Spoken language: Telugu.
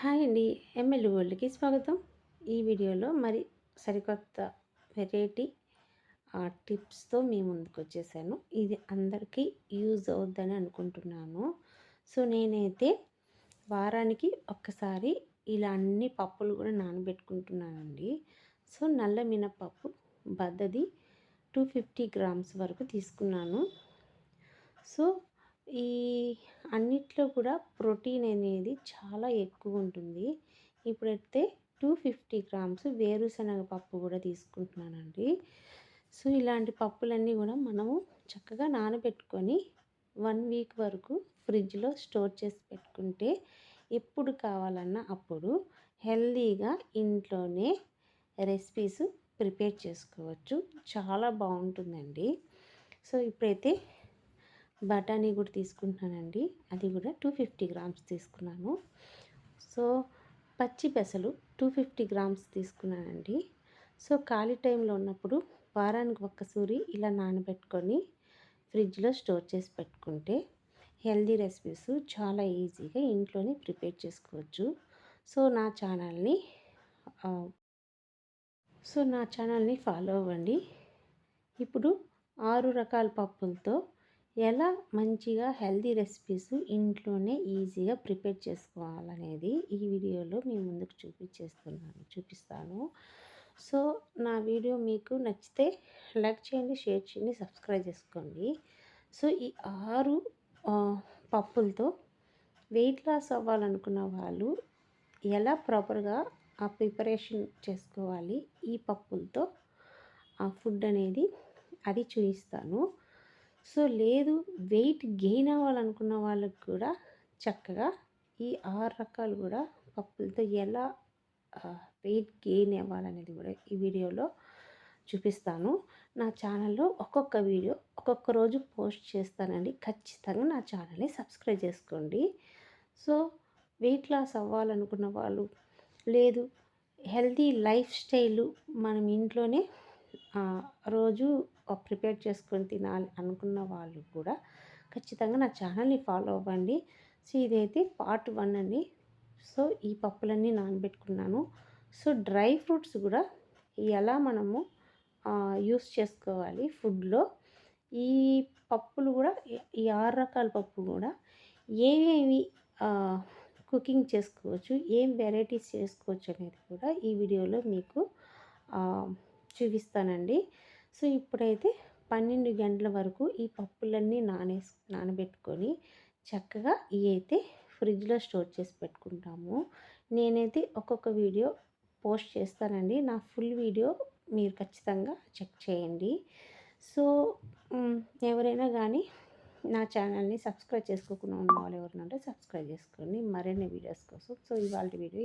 హాయ్ అండి ఎమ్మెల్యే వరల్డ్కి స్వాగతం. ఈ వీడియోలో మరి సరికొత్త వెరైటీ టిప్స్తో మీ ముందుకు వచ్చేసాను ఇది అందరికీ యూజ్ అవుద్దని అనుకుంటున్నాను. సో నేనైతే వారానికి ఒక్కసారి ఇలా అన్ని పప్పులు కూడా నానబెట్టుకుంటున్నానండి. సో నల్ల మినపప్పు బద్దది టూ ఫిఫ్టీ గ్రామ్స్ వరకు తీసుకున్నాను. సో ఈ అన్నిట్లో కూడా ప్రోటీన్ అనేది చాలా ఎక్కువ ఉంటుంది ఇప్పుడైతే టూ ఫిఫ్టీ గ్రామ్స్ వేరుశనగ పప్పు కూడా తీసుకుంటున్నానండి. సో ఇలాంటి పప్పులన్నీ కూడా మనము చక్కగా నానబెట్టుకొని వన్ వీక్ వరకు ఫ్రిడ్జ్లో స్టోర్ చేసి పెట్టుకుంటే ఎప్పుడు కావాలన్నా అప్పుడు హెల్దీగా ఇంట్లోనే రెసిపీస్ ప్రిపేర్ చేసుకోవచ్చు. చాలా బాగుంటుందండి. సో ఇప్పుడైతే బఠానీ కూడా తీసుకుంటున్నానండి. అది కూడా టూ ఫిఫ్టీ గ్రామ్స్ తీసుకున్నాను. సో పచ్చి పెసలు టూ ఫిఫ్టీ గ్రామ్స్ తీసుకున్నానండి. సో ఖాళీ టైంలో ఉన్నప్పుడు వారానికి ఒక్కసూరి ఇలా నానబెట్టుకొని ఫ్రిడ్జ్లో స్టోర్ చేసి పెట్టుకుంటే హెల్దీ రెసిపీస్ చాలా ఈజీగా ఇంట్లోనే ప్రిపేర్ చేసుకోవచ్చు. సో నా ఛానల్ని సో నా ఛానల్ని ఫాలో అవ్వండి. ఇప్పుడు ఆరు రకాల పప్పులతో ఎలా మంచిగా హెల్తీ రెసిపీస్ ఇంట్లోనే ఈజీగా ప్రిపేర్ చేసుకోవాలనేది ఈ వీడియోలో మీ ముందుకు చూపించేస్తున్నాను చూపిస్తాను. సో నా వీడియో మీకు నచ్చితే లైక్ చేయండి షేర్ చేయండి సబ్స్క్రైబ్ చేసుకోండి. సో ఈ ఆరు పప్పులతో వెయిట్ లాస్ అవ్వాలనుకున్న వాళ్ళు ఎలా ప్రాపర్గా ఆ ప్రిపరేషన్ చేసుకోవాలి ఈ పప్పులతో ఆ ఫుడ్ అనేది అది చూపిస్తాను. సో లేదు వెయిట్ గెయిన్ అవ్వాలనుకున్న వాళ్ళకి కూడా చక్కగా ఈ ఆరు రకాలు కూడా పప్పులతో ఎలా వెయిట్ గెయిన్ అవ్వాలనేది కూడా ఈ వీడియోలో చూపిస్తాను. నా ఛానల్లో ఒక్కొక్క వీడియో ఒక్కొక్క రోజు పోస్ట్ చేస్తానండి. ఖచ్చితంగా నా ఛానల్ని సబ్స్క్రైబ్ చేసుకోండి. సో వెయిట్ లాస్ అవ్వాలనుకున్న వాళ్ళు లేదు హెల్తీ లైఫ్ స్టైలు మనం ఇంట్లోనే రోజు ప్రిపేర్ చేసుకొని తినాలి అనుకున్న వాళ్ళు కూడా ఖచ్చితంగా నా ఛానల్ని ఫాలో అవ్వండి. సో ఇదైతే పార్ట్ వన్ అండి. సో ఈ పప్పులన్నీ నానబెట్టుకున్నాను. సో డ్రై ఫ్రూట్స్ కూడా ఎలా మనము యూస్ చేసుకోవాలి ఫుడ్లో ఈ పప్పులు కూడా ఈ ఆరు రకాల పప్పు కూడా ఏమేమి కుకింగ్ చేసుకోవచ్చు ఏం వెరైటీస్ చేసుకోవచ్చు అనేది కూడా ఈ వీడియోలో మీకు చూపిస్తానండి. సో ఇప్పుడైతే పన్నెండు గంటల వరకు ఈ పప్పులన్నీ నానేసి నానబెట్టుకొని చక్కగా ఇవి అయితే ఫ్రిడ్జ్లో స్టోర్ చేసి పెట్టుకుంటాము. నేనైతే ఒక్కొక్క వీడియో పోస్ట్ చేస్తానండి. నా ఫుల్ వీడియో మీరు ఖచ్చితంగా చెక్ చేయండి. సో ఎవరైనా కానీ నా ఛానల్ని సబ్స్క్రైబ్ చేసుకోకుండా ఉన్న వాళ్ళు ఎవరైనా ఉంటే సబ్స్క్రైబ్ చేసుకోండి. మరిన్ని వీడియోస్ కోసం. సో ఇవాళ వీడియో